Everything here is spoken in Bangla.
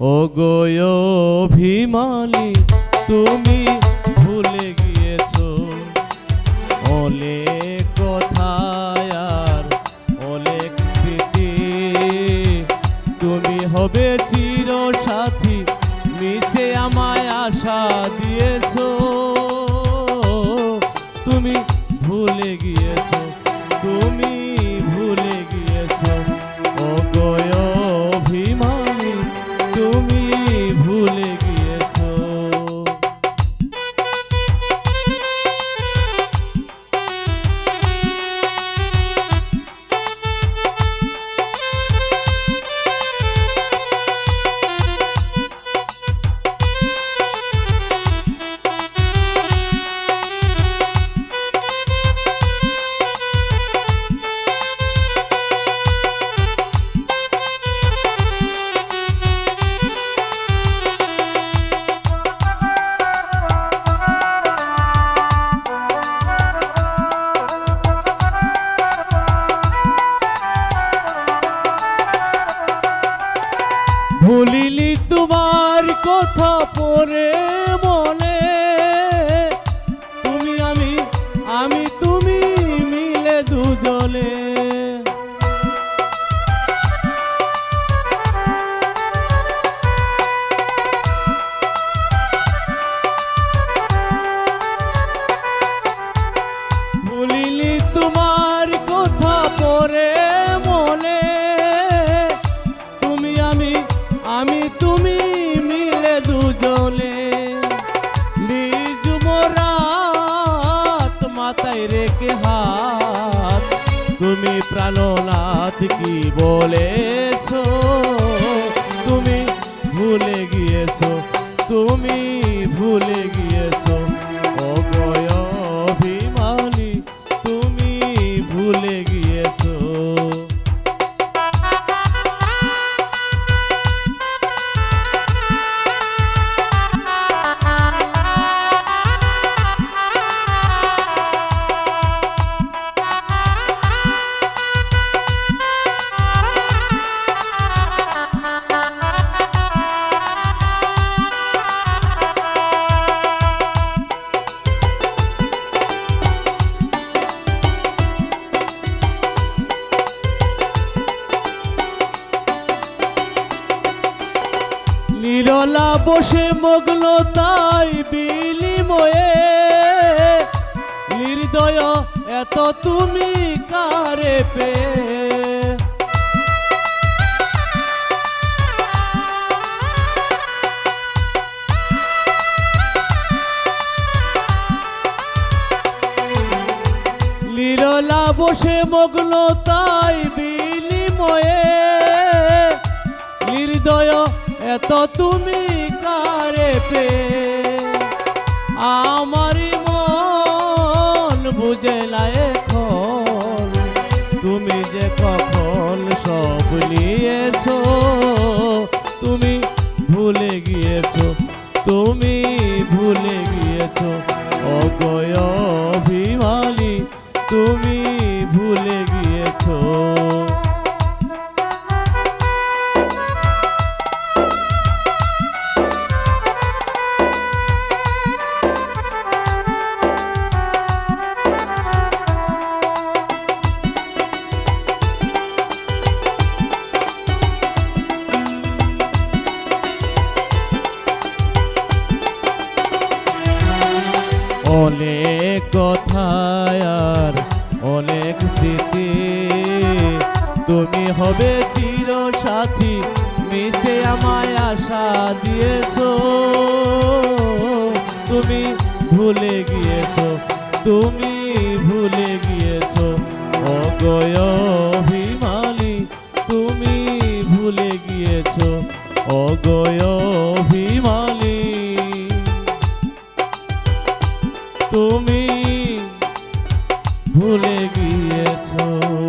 ও গয় অভিমানী, তুমি ভুলে গিয়েছো। অনেক কথায় আর অনেক স্মৃতি? তুমি হবে চির সাথী মিশে আমায় আশা দিয়েছ। তুমি ভুলে গিয়েছো পরে প্রাণনাথ কি বলেছ? তুমি ভুলে গিয়েছো তুমি ভুলে গিয়েছো। নিরলা বসে মগ্ন তাই বিলিময়ে। নির্দয়, এত তুমি কারে পে নিরলা বসে মগ্ন তাই বিলিময়ে। এত তুমি কারে পে? আমারই মন বুঝে এখন। তুমি যে কখন সব নিয়েছো, তুমি ভুলে গিয়েছো, তুমি ভুলে গিয়েছো। অগয় অভিমানী, তুমি ভুলে গিয়েছো। অনেক কথায় আর অনেক স্মৃতি। তুমি হবে চির সাথী মিশে আমায় আশা দিয়েছ। তুমি ভুলে গিয়েছো, তুমি